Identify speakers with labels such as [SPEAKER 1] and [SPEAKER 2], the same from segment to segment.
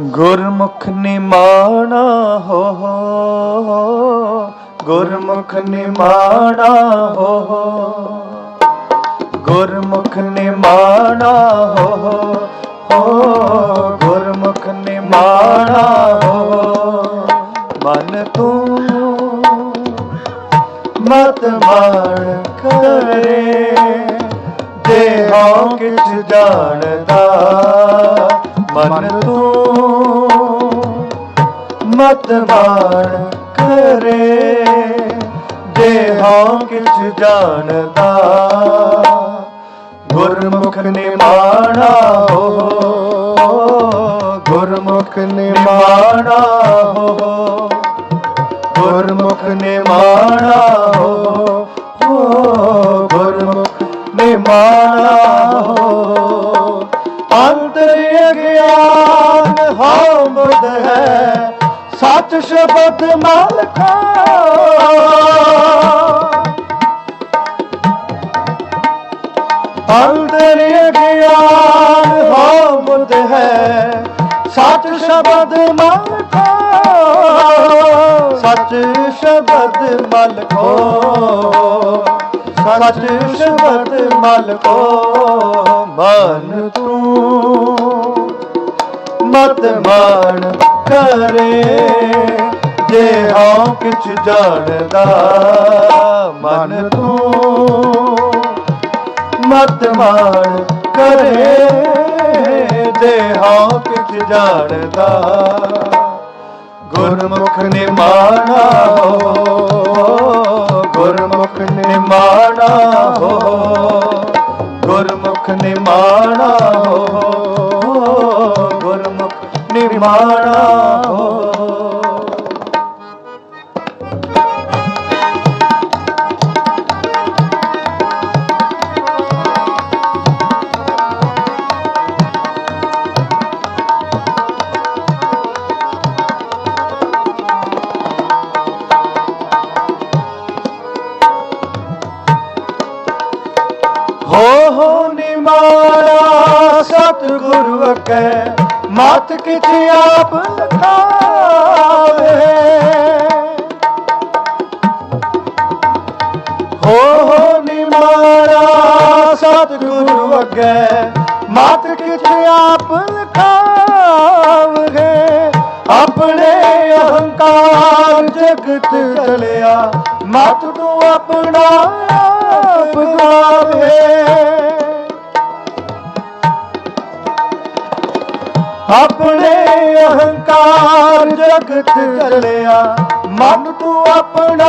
[SPEAKER 1] ਗੁਰਮੁਖ ਨਿਮਾਣਾ ਹੋ ਹੋ। ਗੁਰਮੁਖ ਨਿਮਾਣਾ ਹੋ ਹੋ। ਗੁਰਮੁਖ ਨਿਮਾਣਾ ਹੋ ਹੋ। ਗੁਰਮੁਖ ਨਿਮਾਣਾ ਹੋ ਮਨ ਤੂੰ ਮਤ ਮਾਣ ਕਰੇ। ਜੇ ਕਿਛ ਜਾਣਦਾ। ਮਨ ਤੂੰ ਮਤ ਮਾਣ ਕਰੇ, ਜੇ ਹਉ ਕਿਛ ਜਾਣਦਾ। ਗੁਰਮੁਖ ਨਿਮਾਣਾ ਹੋ, ਗੁਰਮੁਖ ਨਿਮਾਣਾ ਹੋ, ਗੁਰਮੁਖ ਨਿਮਾਣਾ ਹੋ ਹੋ, ਗੁਰਮੁਖ ਨਿਮਾਣਾ ਸਤ ਸ਼ਬਦ ਮਲਖਾ ਅੰਦਰ ਅਗਿਆਨ ਹੋ ਹੈ, ਸੱਚ ਸ਼ਬਦ ਮਨ ਕੋ ਸਚ ਸ਼ਬਦ ਮਲ ਕੋ ਸਚ ਸ਼ਬਦ ਮਲ ਕੋ ਮਨ ਤੂੰ ਮਤ ਮਾਣ ਕਰੇ। ਜੇ ਹਉ ਕਿਛ ਜਾਣਦਾ, ਮਨ ਤੂੰ ਮਤ ਮਾਣ ਕਰੇ। ਜੇ ਹਉ ਕਿਛ ਜਾਣਦਾ, ਗੁਰਮੁਖ ਨਿਮਾਣਾ ਹੋ, ਗੁਰਮੁਖ ਨਿਮਾਣਾ ਹੋ, ਗੁਰਮੁਖ ਨਿਮਾਣਾ ਹੋ। ਹੋ ਹੋ ਨਿਮਾਣਾ ਸਤਿਗੁਰੂ ਅਕੈ, ਮਤ ਕਿਛ ਆਪ ਲਖਾਵੇ। ਹੋ ਹੋ ਨਿਮਾਣਾ ਸਤਿਗੁਰੂ ਅਕੈ, ਮਤ ਕਿਛ ਆਪ ਲਖਾਵੇ। ਆਪਣੇ ਅਹੰਕਾਰ ਜਗਤ ਚਲਿਆ ਮਤ ਤੂੰ ਆਪਣਾ ਆਪ ਆਪਣੇ ਅਹੰਕਾਰ ਜਗਤ ਚਲਿਆ। ਮਨ ਤੂੰ ਆਪਣਾ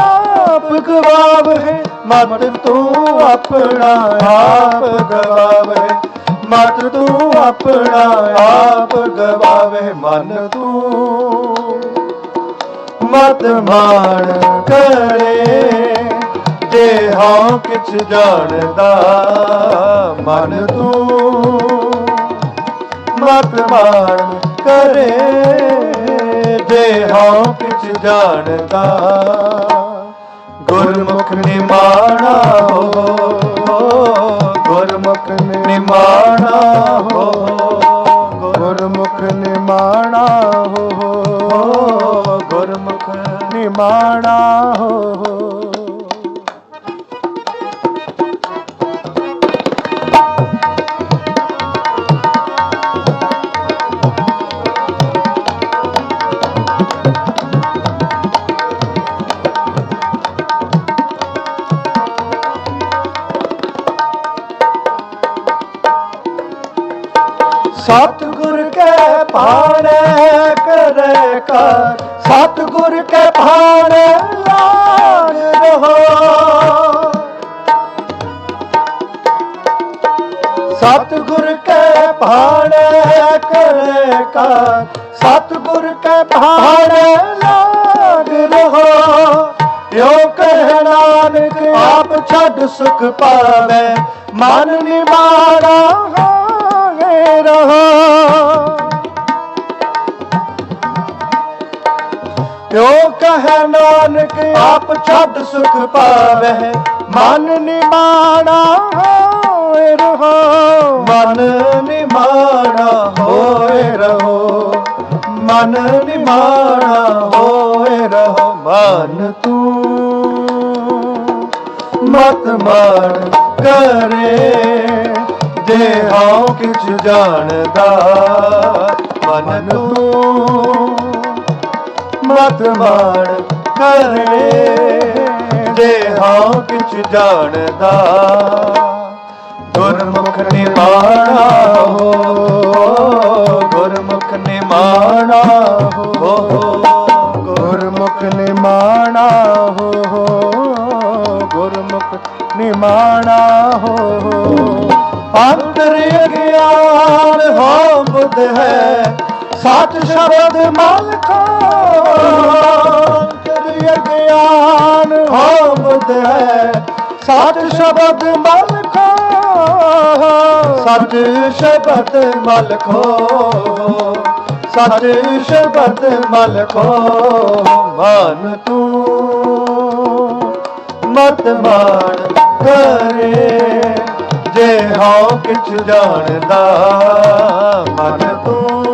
[SPEAKER 1] ਆਪ ਗਵਾਵੇ। ਮਨ ਤੂੰ ਆਪਣਾ ਆਪ ਗਵਾਵੇ। ਮਨ ਤੂੰ ਆਪਣਾ ਆਪ ਗਵਾਵੇ। ਮਨ ਤੂੰ ਮਤ ਮਾਣ ਕਰੇ। ਜੇ ਹਾਂ ਕਿਛ ਜਾਣਦਾ, ਮਨ ਤੂੰ ਮਤ ਮਾਣ ਕਰੇ। ਜੇ ਹਾਂ ਕਿਛ ਜਾਣਦਾ, ਗੁਰਮੁਖ ਨਿਮਾਣਾ ਹੋ, ਗੁਰਮੁਖ ਨਿਮਾਣਾ ਹੋ। ਸਤਿਗੁਰ ਕੈ ਭਾਣੈ ਕਰੈ ਕਰ। ਸਤਿਗੁਰ ਕੈ ਭਾਣੈ ਲਾਗ ਰਹੋ। ਸਤਿਗੁਰ ਕੈ ਭਾਣੈ ਕਰੈ ਕਰ। ਸਤਿਗੁਰ ਕੈ ਭਾਣੈ ਲਾਗ ਰਹੋ। ਯੋ ਕਹਿ ਨਾਨਕ, ਆਪ ਛੱਡ ਸੁਖ ਪਾਵੇ। ਮਨ ਨਿਮਾਣਾ ਹੋਵੇ ਰਹੋ। ਜੋ ਕਹੈ, ਨਾਨਕ, ਆਪ ਛੱਡ ਸੁਖ ਪਾਵੇ ਮਨ ਨਿਮਾਣਾ ਹੋਏ ਰਹੋ। ਮਨ ਨਿਮਾਣਾ ਹੋਏ ਰਹੋ। ਮਨ ਨਿਮਾਣਾ ਹੋਏ ਰਹੋ। ਮਨ ਤੂੰ ਮਤ ਮਾਰ ਕਰੇ। ਜੇ ਹਉ ਕਿਛ ਜਾਣਦਾ, ਮਨ ਤੂੰ ਮਤ ਮਾਰ ਕਰੇ ਜੇ ਹਉ ਕਿਛ ਜਾਣਦਾ, ਗੁਰਮੁਖ ਨਿਮਾਣਾ ਹੋ, ਗੁਰਮੁਖ ਨਿਮਾਣਾ ਹੋ, ਗੁਰਮੁਖ ਨਿਮਾਣਾ ਹੋ, ਗੁਰਮੁਖ ਨਿਮਾਣਾ ਹੋ। ਅੰਤਰ ਅਗਿਆਨ ਹੋ ਬੁੱਧ ਹੈ। ਸਤ ਸ਼ਬਦ ਮਲਕਾ। ਅੰਤਰ ਅਗਿਆਨ ਹੋ ਬੁੱਧ ਹੈ। ਸਤ ਸ਼ਬਦ ਮਲਕਾ। ਸਤ ਸ਼ਬਦ ਮਲਕੋ। ਸਤ ਸ਼ਬਦ ਮਲਕੋ। ਮਨ ਤੂੰ। ਮਤ ਮਾਨ ਕਰੇ। ਕਿਛ ਜਾਣਦਾ, ਮਨ ਤੂੰ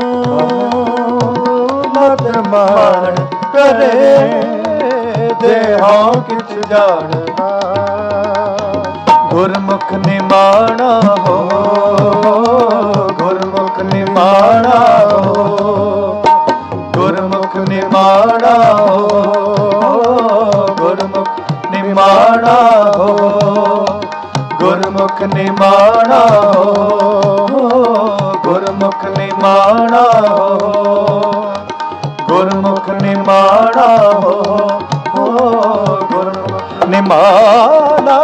[SPEAKER 1] ਮਤ ਮਾਣ ਕਰੇ, ਜੇ ਹਉ ਕਿਛ ਜਾਣਦਾ। ਗੁਰਮੁਖ ਨਿਮਾਣਾ ਹੋ, ਗੁਰਮੁਖ ਨਿਮਾਣਾ ਗੁਰਮੁਖ ਨਿਮਾਣਾ ਹੋ ਗੁਰਮੁਖ ਨਿਮਾਣਾ ਹੋ ਗੁਰਮੁਖ ਨਿਮਾਣਾ ਹੋ ਗੁਰਮੁਖ ਨਿਮਾਣਾ